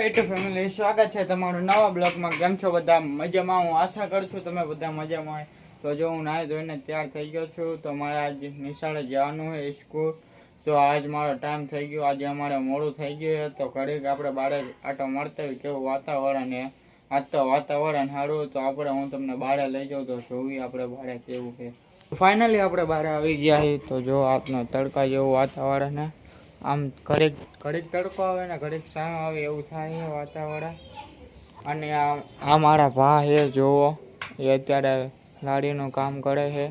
YouTube family સ્વાગત છે તમારું નવા બ્લોગમાં. કેમ છો બધા? મજામાં? હું આશા કરું છું તમે બધા મજામાં હોય. તો જો હું નાહી ધોઈને તૈયાર થઈ ગયો છું, તો મારે આજ નિશાળે જવાનું છે સ્કૂલ તો આજ મારો ટાઈમ થઈ ગયો. આજે અમારે મોડું થઈ ગયું તો ઘડીક આપણે બારે આટો મળતા હોય કેવું વાતાવરણ એ આજ તો વાતાવરણ સારું તો આપણે હું તમને બારે લઈ જાઉં તો જોવી આપણે બારે કેવું છે. ફાઇનલી આપણે બારે આવી ગયા છીએ. તો જો આપનો તડકા જેવું વાતાવરણ છે. આમ ઘડીક ઘડીક તડકો આવે ને ઘડીક છાંયો આવે એવું થાય વાતાવરણ. અને આ આ મારા ભા છે જોવો એ અત્યારે લાડીનું કામ કરે છે.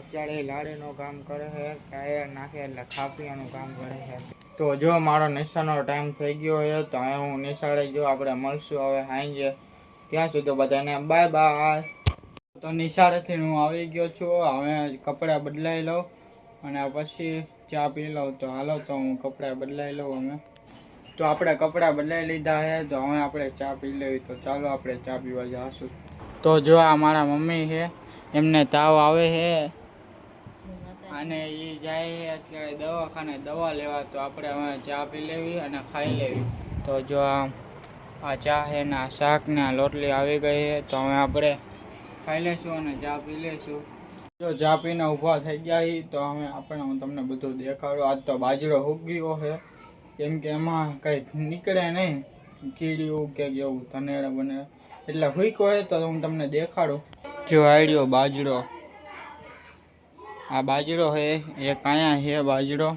અત્યારે એ લાડીનું કામ કરે છે ટાયર નાખે એટલે ખાપિયાનું કામ કરે છે. તો જો મારો નિશાળનો ટાઈમ થઈ ગયો છે તો હવે હું નિશાળે જો આપણે મળશું હવે સાંજે. ત્યાં સુધી બધાને બાય બાય. તો નિશાળેથી હું આવી ગયો છું હવે કપડાં બદલાઈ લઉં. અને પછી ચા પી લઉં તો હાલો તો હું કપડાં બદલાઈ લઉં અમે તો આપણે કપડાં બદલાઈ લીધા છે તો હવે આપણે ચા પી લેવી તો ચાલો આપણે ચા પીવા જઈશું તો જો આ મારા મમ્મી છે, એમને તાવ આવે છે. અને એ જાય છે અત્યારે દવાખાને દવા લેવા, તો આપણે હવે ચા પી લેવી અને ખાઈ લેવી. તો જો આ ચા છે ને આ શાક ને આ લોટલી આવી ગઈ છે, તો હવે આપણે ખાઈ લઈશું અને ચા પી લેશું જો ચા પીને ઊભા થઈ ગયા તો હવે આપણે, હું તમને બધું દેખાડું. આજ તો બાજરો ઉગ્યો છે. કેમ કે એમાં કંઈ નીકળે નહીં. કીડીયું કે એવું તનેડા બને. એટલે હુઈકો હોય તો હું તમને દેખાડું. જો આડ્યો બાજરો. આ બાજરો છે એ કાયા છે બાજરો.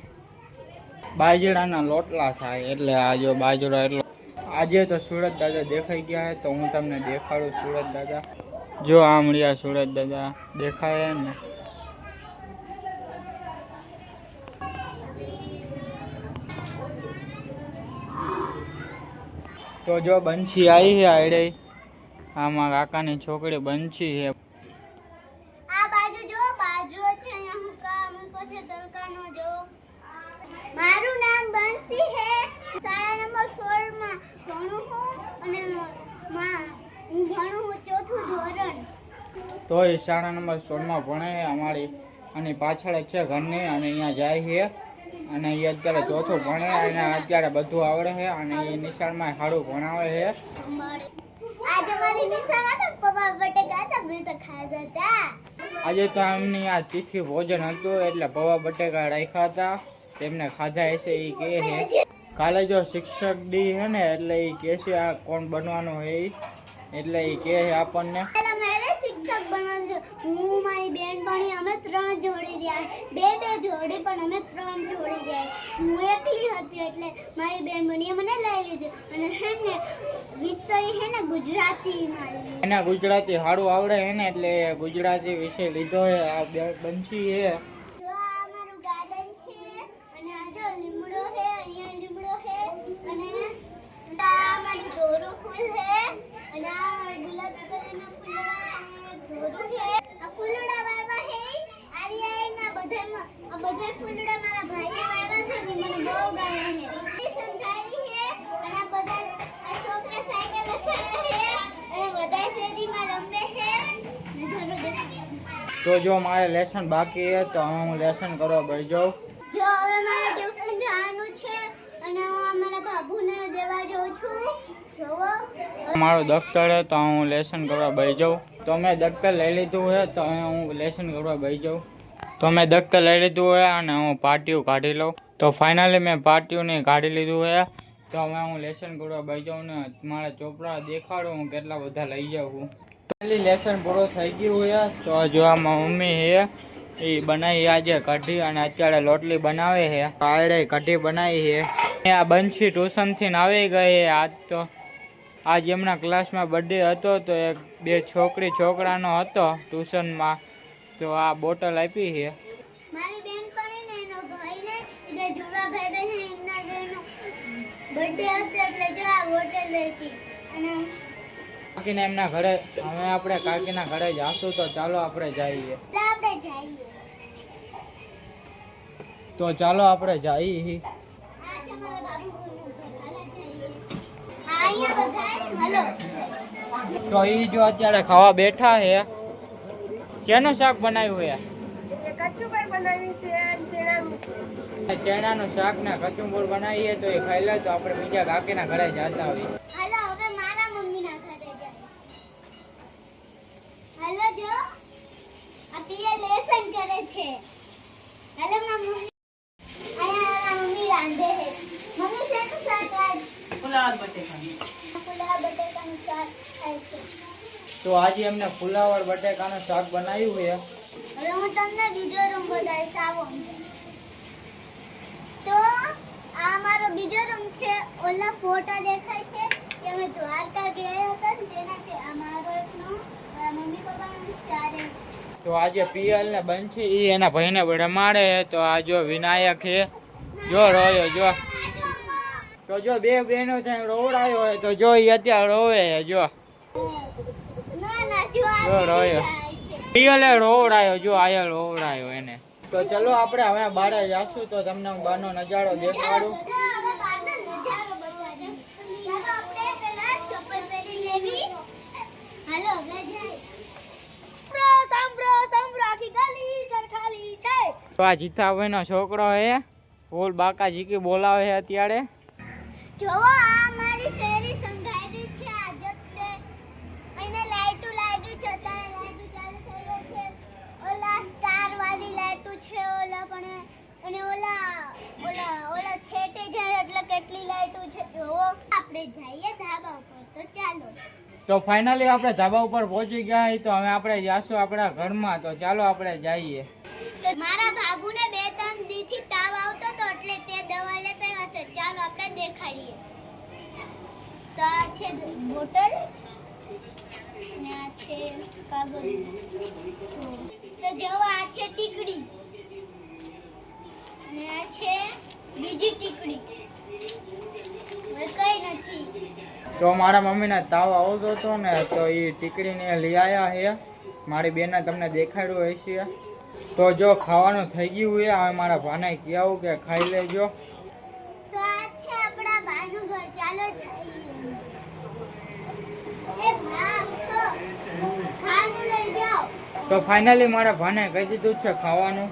બાજરાના લોટલા થાય, એટલે આ જો બાજરો એટલો આજે તો સુરત દાદા દેખાઈ ગયા છે, તો હું તમને દેખાડું સુરત દાદા. જો આમ રહ્યા સુરત દાદા, દેખાય ને તો જો બંછી આવી છે આડે. આમાં કાકાની છોકરી બંછી છે આ બાજુ જો બાજુ છે અહીંયા હું કામ મૂક્યો છે તડકાનો જો મારું નામ બંસી છે શાળા નંબર 16 માં ભણું હું અને માં હું ભણું હું ચોથું ધોરણ તો એ શાળા નંબર સોળમાં ભણે અમારી અને પાછળ જ છે ઘરની અને અહીંયા જાય છે. અને એ અત્યારે ચોથું ભણે અને અત્યારે બધું આવડે છે અને એ નિશાળમાં સારું ભણાવે છે. આજે તો એમની આ તિથિ ભોજન હતું એટલે પૌવા બટેકા રાખ્યા હતા. તેમને ખાધા હશે એ કહે છે. કાલે જો શિક્ષક દી છે ને એટલે એ કહે છે આ કોણ બનવાનું ઈ. એટલે એ કહે છે આપણને. મારે શિક્ષક છે હું, મારી બેનપણી અમે ત્રણ જોડી રહ્યા. બે બે જોડી પણ અમે ત્રણ જોડી જાય હું એકલી હતી એટલે મારી બેનપણીએ મને લઈ લીધી. અને હે ને, વિષય હે ને ગુજરાતીમાં લીધો. એને ગુજરાતી સારું આવડે હે ને એટલે ગુજરાતી વિષય લીધો છે આ બે બંસી છે જો આ અમારું ગાર્ડન છે અને આ જો લીમડો છે અહીંયા લીમડો છે અને આ અમારું દોરો ફૂલ છે અને આ ગુલાબી કલરના ફૂલડા અને દોરો છે આ ફૂલડા વાવ્યા છે આલિયા એના બધામાં આ બધા ફૂલડા મારા ભાઈએ વાવ્યા છે ને મને બહુ ગમે છે એ સમજાવી છે અને આ બધા આ છોકરા સાયકલ લખાવે છે અને બધા શેરીમાં રમે છે ને ચાલો દેખાય તો જો મારે લેસન બાકી છે તો હું લેસન કરવા બેસી જાઉં. જો હવે મારે ટ્યુશન જવાનું છે અને હું અમારા બાબુને દેવા જાઉં છું. જોવો. મારું દફતર છે તો હું લેસન કરવા બેસી જાઉં. તો મેં દફતર લઈ લીધું છે તો હું લેસન કરવા બેસી જાઉં. તો મેં દફતર લઈ લીધું છે અને હું પાટિયું કાઢી લઉં. તો ફાઇનલી મેં પાટિયું કાઢી લીધું છે. તો હવે હું લેસન કરવા બેસી જાઉં ને મારા ચોપડા દેખાડું હું કેટલા બધા લઈ જાઉં. લેસન પૂરો થઈ ગયું છે. તો જો આ મમ્મી છે, એ બનાવી આજે કઢી અને અત્યારે લોટલી બનાવે છે. આડે કઢી બનાવી છે. આ બંશી ટ્યુશનથી આવી ગઈ આજ તો, આજ એમના ક્લાસમાં બર્થડે હતો, તો એક બે છોકરી છોકરાનો હતો ટ્યુશનમાં. તો આ બોટલ આપી છે. બર્થડે હતો એટલે જો આ બોટલ લેતી. અને કાકીને એમના ઘરે હવે આપણે કાકીના ઘરે જાશું તો ચાલો આપણે જઈએ. એટલે આપણે જઈએ. તો ચાલો આપણે જઈએ. આ છે મારા બાબુનું ઘર. હાલે જઈએ. આ અહીંયા બધાય હલો. તો એ જો અત્યારે ખાવા બેઠા છે. કેનું શાક બનાવ્યું છે? ચણાનું ચણાનું શાક ને કચુંબર બનાવીએ તો એ ખાઈ લે તો આપણે બીજા કાકીના ઘરે જતા આવીએ હાલો હવે મારા મમ્મીના ઘરે જાય હાલો જો આ પિયા લેસન કરે છે હેલો મમ્મી અહીંયા મમ્મી રાંધે છે મમ્મી શેનું શાક આજ ફુલાવર બટેકાનું ફુલા બટેકાનું શાક થાય તો આજે અમને ફુલાવર બટેકાનું શાક બનાવ્યું છે. હવે હું તમને બીજો રૂમ બતાવીશ. આવો. તો આ મારો બીજો રૂમ છે. ઓલા ફોટા દેખાય છે કે અમે દ્વારકા ગયા હતા તેના કે આ મારો એકનો મમ્મી પપ્પાનો તો આજે પિયલ ને બંછી ઈ એના ભાઈને રમાડે મારે તો આ જો વિનાયક છે. જો રોયો, જો. તો જો બે બહેનો ત્યાં રોવડાયો હોય તો જો ઈ અત્યારે રોવે જો. જો રોયો. પિયલે રોવડાયો, જો આયા રોવડાયો એને. તો ચલો આપણે હવે બારે જાશું તો તમને હું બહારનો નજારો દેખાડું હાલો હવે જાય સાંભળો સાંભળો આખી ગલી સરખાલી છે તો આ જીતાભાઈનો છોકરો હે. ફૂલ બાકા જીકી બોલાવે છે અત્યારે. જોવો આ મારી શેરી સંઘાયેલી છે આજે તે. એને લાઈટો લાગી છે તારે લાઈટો ચાલુ થઈ ગઈ છે. ઓલા સ્ટાર વાળી લાઈટો છે ઓલા પણ અને ઓલા ઓલા ઓલા છેટે જાય એટલે કેટલી લાઈટો છે. જોવો આપણે જઈએ ધાબા ઉપર તો ચાલો. તો ફાઇનલી આપણે ધાબા ઉપર પહોંચી ગયા તો હવે આપણે જાશું આપણા ઘરમાં તો ચાલો આપણે જઈએ. તો મારા બાબુને બે ત્રણ દીથી તાવ આવતો તો એટલે તે દવા લેતા હતો. ચાલો આપણે દેખાડીએ. તો આ છે બોટલ ને આ છે કાગળ. તો જો આ છે ટીકડી. અને આ છે બીજી ટીકડી. તો મારા મમ્મીને તાવ આવતો હતો ને, તો એ ટીકડીને લઈ આવ્યા છે મારી બેને તમને દેખાડ્યું હશે. તો જો ખાવાનું થઈ ગયું છે. હવે મારા ભાને કહેવું કે ખાઈ લેજો. તો આ છે આપણા બાનું ઘર. ચાલો જઈએ. એ ભા ઉઠો. ખાવાનું લઈ જાઓ. તો ફાઇનલી મારા ભાને કહી દીધું છે ખાવાનું.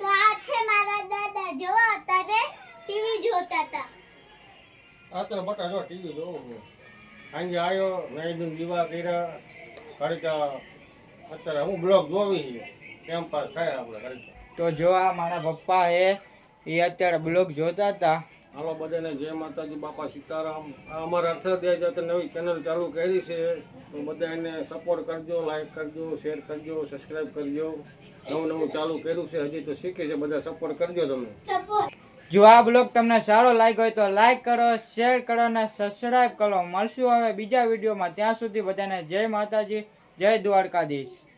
તો આ છે મારા દાદા. જો અત્યારે ટીવી જોતા હતા. આ તો બટા જો ટીવી જોવું છું સાંજે આવ્યો મેં દીવા કર્યા. ખર્ચા અત્યારે હું બ્લોગ જોવી છે. ટાઈમ પાસ થાય આપણે તો જો આ મારા પપ્પા એ એ અત્યારે બ્લોગ જોતા હતા. હાલો બધાને જય માતાજી બાપા સીતારામ. આ અમારા અર્થાધ્યાય જાતે નવી ચેનલ ચાલુ કરી છે તો બધા એને સપોર્ટ કરજો લાઈક કરજો શેર કરજો સબસ્ક્રાઈબ કરજો. નવું નવું ચાલુ કર્યું છે હજી તો શીખે છે બધા સપોર્ટ કરજો તમે. જો આ બ્લોગ તમને સારો લાગ્યો હોય તો લાઈક કરો શેર કરો અને સબસ્ક્રાઈબ કરો. મળશું હવે બીજા વિડીયોમાં. ત્યાં સુધી બધાને જય માતાજી જય દ્વારકાધીશ.